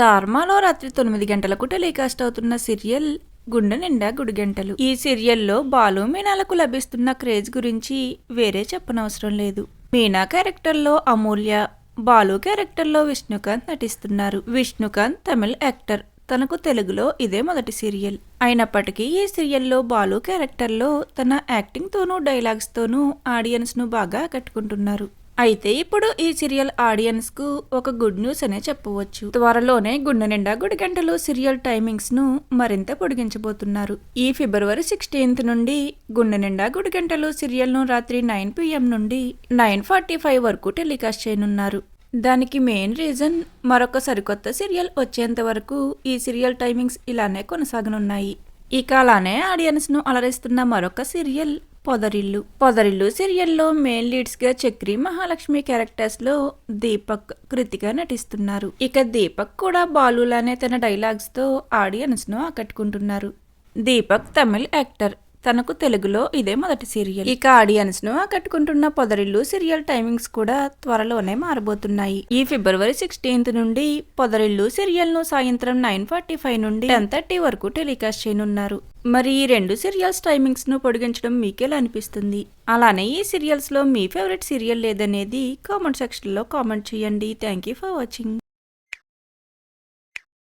స్టార్మాలో రాత్రి తొమ్మిది గంటలకు టెలికాస్ట్ అవుతున్న సీరియల్ గుండె నిండా గుడిగంటలు. ఈ సీరియల్లో బాలు మీనాలకు లభిస్తున్న క్రేజ్ గురించి వేరే చెప్పనవసరం లేదు. మీనా క్యారెక్టర్లో అమూల్య బాలు క్యారెక్టర్లో విష్ణుకాంత్ నటిస్తున్నారు. విష్ణుకాంత్ తమిళ్ యాక్టర్ తనకు తెలుగులో ఇదే మొదటి సీరియల్. అయినప్పటికీ ఈ సీరియల్లో బాలు క్యారెక్టర్లో తన యాక్టింగ్తోనూ డైలాగ్స్తోనూ ఆడియన్స్ను బాగా ఆకట్టుకుంటున్నారు. అయితే ఇప్పుడు ఈ సీరియల్ ఆడియన్స్కు ఒక గుడ్ న్యూస్ అనే చెప్పవచ్చు. త్వరలోనే గుండె నిండా గుడి గంటలు సీరియల్ టైమింగ్స్ను మరింత పొడిగించబోతున్నారు. ఈ ఫిబ్రవరి సిక్స్టీన్త్ నుండి గుండె నిండా గుడి గంటలు సీరియల్ను రాత్రి నైన్ పిఎం నుండి నైన్ ఫార్టీ ఫైవ్ వరకు టెలికాస్ట్ చేయనున్నారు. దానికి మెయిన్ రీజన్ మరొక సరికొత్త సీరియల్ వచ్చేంత వరకు ఈ సీరియల్ టైమింగ్స్ ఇలానే కొనసాగనున్నాయి. ఇక అలానే ఆడియన్స్ను అలరిస్తున్న మరొక సీరియల్ పొదరిల్లు. పొదరిల్లు సీరియల్లో మెయిన్ లీడ్స్గా చక్రి మహాలక్ష్మి క్యారెక్టర్స్లో దీపక్ కృతిక నటిస్తున్నారు. ఇక దీపక్ కూడా బాలులానే తన డైలాగ్స్తో ఆడియన్స్ను ఆకట్టుకుంటున్నారు. దీపక్ తమిళ్ యాక్టర్ తనకు తెలుగులో ఇదే మొదటి సీరియల్ ఇక ఆడియన్స్ను ఆకట్టుకుంటున్న పొదరిల్లు సీరియల్ టైమింగ్స్ కూడా త్వరలోనే మారబోతున్నాయి. ఈ ఫిబ్రవరి సిక్స్టీన్త్ నుండి పొదరిల్లు సీరియల్ను సాయంత్రం నైన్ ఫార్టీ ఫైవ్ నుండి టెన్ థర్టీ వరకు టెలికాస్ట్ చేయనున్నారు. మరి ఈ రెండు సీరియల్స్ టైమింగ్స్ను పొడిగించడం మీకెలా అనిపిస్తుంది? అలానే ఈ సీరియల్స్లో మీ ఫేవరెట్ సీరియల్ లేదనేది కామెంట్ సెక్షన్లో కామెంట్ చేయండి. Thank you for watching